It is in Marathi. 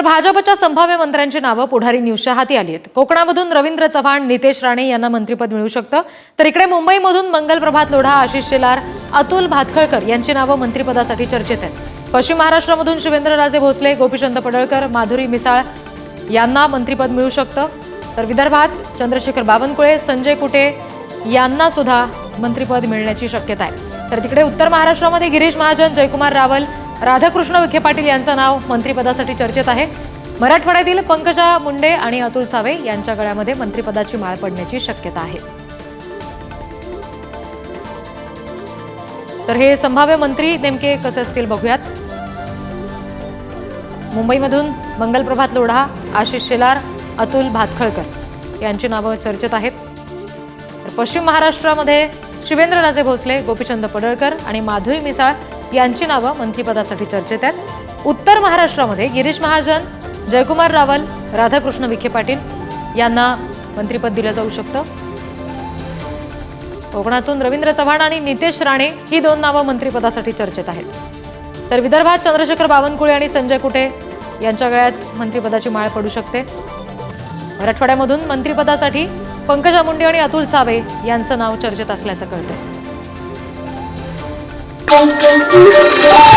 तर भाजपच्या संभाव्य मंत्र्यांची नावं पुढारी न्यूजच्या हाती आली आहेत. कोकणामधून रवींद्र चव्हाण नितेश राणे यांना मंत्रिपद मिळू शकतं. तर इकडे मुंबईमधून मंगल प्रभात लोढा आशिष शेलार अतुल भातखळकर यांची नावं मंत्रिपदासाठी चर्चेत आहेत. पश्चिम महाराष्ट्रामधून शिवेंद्रराजे भोसले गोपीचंद पडळकर माधुरी मिसाळ यांना मंत्रिपद मिळू शकतं. तर विदर्भात चंद्रशेखर बावनकुळे संजय कुटे यांना सुद्धा मंत्रिपद मिळण्याची शक्यता आहे. तर तिकडे उत्तर महाराष्ट्रामध्ये गिरीश महाजन जयकुमार रावल राधाकृष्ण विखे पाटील यांचं नाव मंत्रिपदासाठी चर्चेत आहे. मराठवाड्यातील पंकजा मुंडे आणि अतुल सावे यांच्या गळ्यामध्ये मंत्रिपदाची माळ पडण्याची शक्यता आहे. तर हे संभाव्य मंत्री नेमके कसे असतील बघूयात. मुंबईमधून मंगल प्रभात लोढा आशिष शेलार अतुल भातखळकर यांची नावं चर्चेत आहेत. तर पश्चिम महाराष्ट्रामध्ये शिवेंद्रराजे भोसले गोपीचंद पडळकर आणि माधुरी मिसाळ यांची नावं मंत्रिपदासाठी चर्चेत आहेत. उत्तर महाराष्ट्रामध्ये गिरीश महाजन जयकुमार रावल राधाकृष्ण विखे पाटील यांना मंत्रिपद दिलं जाऊ शकतं. कोकणातून रवींद्र चव्हाण आणि नितेश राणे ही दोन नावं मंत्रिपदासाठी चर्चेत आहेत. तर विदर्भात चंद्रशेखर बावनकुळे आणि संजय कुटे यांच्या गळ्यात मंत्रिपदाची माळ पडू शकते. मराठवाड्यामधून मंत्रिपदासाठी पंकजा मुंडे आणि अतुल सावे यांचं नाव चर्चेत असल्याचं कळतं Thank you.